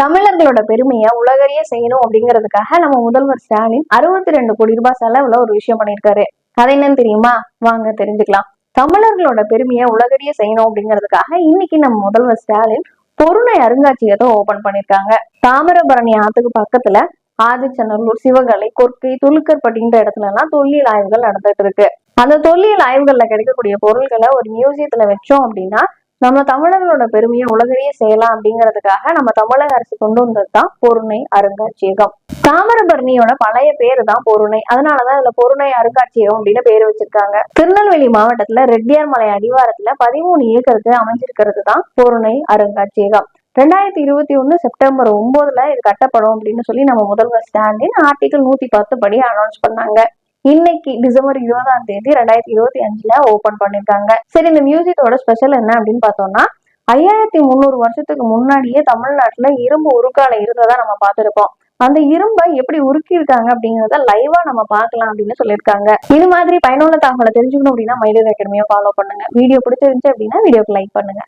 தமிழர்களோட பெருமையை உலகறிய செய்யணும் அப்படிங்கிறதுக்காக நம்ம முதல்வர் ஸ்டாலின் அறுபத்தி ரெண்டு கோடி ரூபாய் செலவுல ஒரு விஷயம் பண்ணியிருக்காரு. அது என்னன்னு தெரியுமா? வாங்க தெரிஞ்சுக்கலாம். தமிழர்களோட பெருமையை உலகறிய செய்யணும் அப்படிங்கிறதுக்காக இன்னைக்கு நம்ம முதல்வர் ஸ்டாலின் பொருணை அருங்காட்சியகத்தை ஓபன் பண்ணிருக்காங்க தாமிரபரணி ஆத்துக்கு பக்கத்துல ஆதிச்சநல்லூர் சிவகலை கொற்கை துலுக்கற்பட்டின்ற இடத்துல எல்லாம் தொல்லியல் ஆய்வுகள் நடந்துட்டு இருக்கு. அந்த தொல்லியல் ஆய்வுகள்ல கிடைக்கக்கூடிய பொருள்களை ஒரு மியூசியத்துல வச்சோம் அப்படின்னா நம்ம தமிழர்களோட பெருமையை உலகிலேயே செய்யலாம் அப்படிங்கிறதுக்காக நம்ம தமிழக அரசு கொண்டு வந்தது தான் பொருணை அருங்காட்சியகம். தாமிரபரணியோட பழைய பேரு தான் பொருணை. அதனாலதான் இதுல பொருணை அருங்காட்சியகம் அப்படின்னு பேர் வச்சிருக்காங்க. திருநெல்வேலி மாவட்டத்துல ரெட்டியார் மலை அடிவாரத்துல பதிமூணு ஏக்கருக்கு அமைஞ்சிருக்கிறது தான் பொருணை அருங்காட்சியகம். ரெண்டாயிரத்தி இருபத்தி ஒண்ணு செப்டம்பர் ஒன்பதுல இது கட்டப்படும் அப்படின்னு சொல்லி நம்ம முதல்வர் ஸ்டாலின் ஆர்டிகல் நூத்தி பத்து படி அனௌன்ஸ் பண்ணாங்க. இன்னைக்கு டிசம்பர் இருபதாம் தேதி ரெண்டாயிரத்தி இருபத்தி அஞ்சுல ஓபன் பண்ணிருக்காங்க. சரி இந்த மியூசியத்தோட ஸ்பெஷல் என்ன அப்படின்னு பார்த்தோம்னா ஐயாயிரத்தி முந்நூறு வருஷத்துக்கு முன்னாடியே தமிழ்நாட்டுல இரும்பு உருக்கால இருந்ததா நம்ம பார்த்திருப்போம். அந்த இரும்பை எப்படி உருக்கி இருக்காங்க அப்படிங்கறத லைவா நம்ம பார்க்கலாம் அப்படின்னு சொல்லியிருக்காங்க. இது மாதிரி பயனுள்ள தகவலை தெரிஞ்சுக்கணும் அப்படின்னா மயிலர் அகாடமியை ஃபாலோ பண்ணுங்க. வீடியோ பிடிச்சிருந்துச்சு அப்படின்னா வீடியோக்கு லைக் பண்ணுங்க.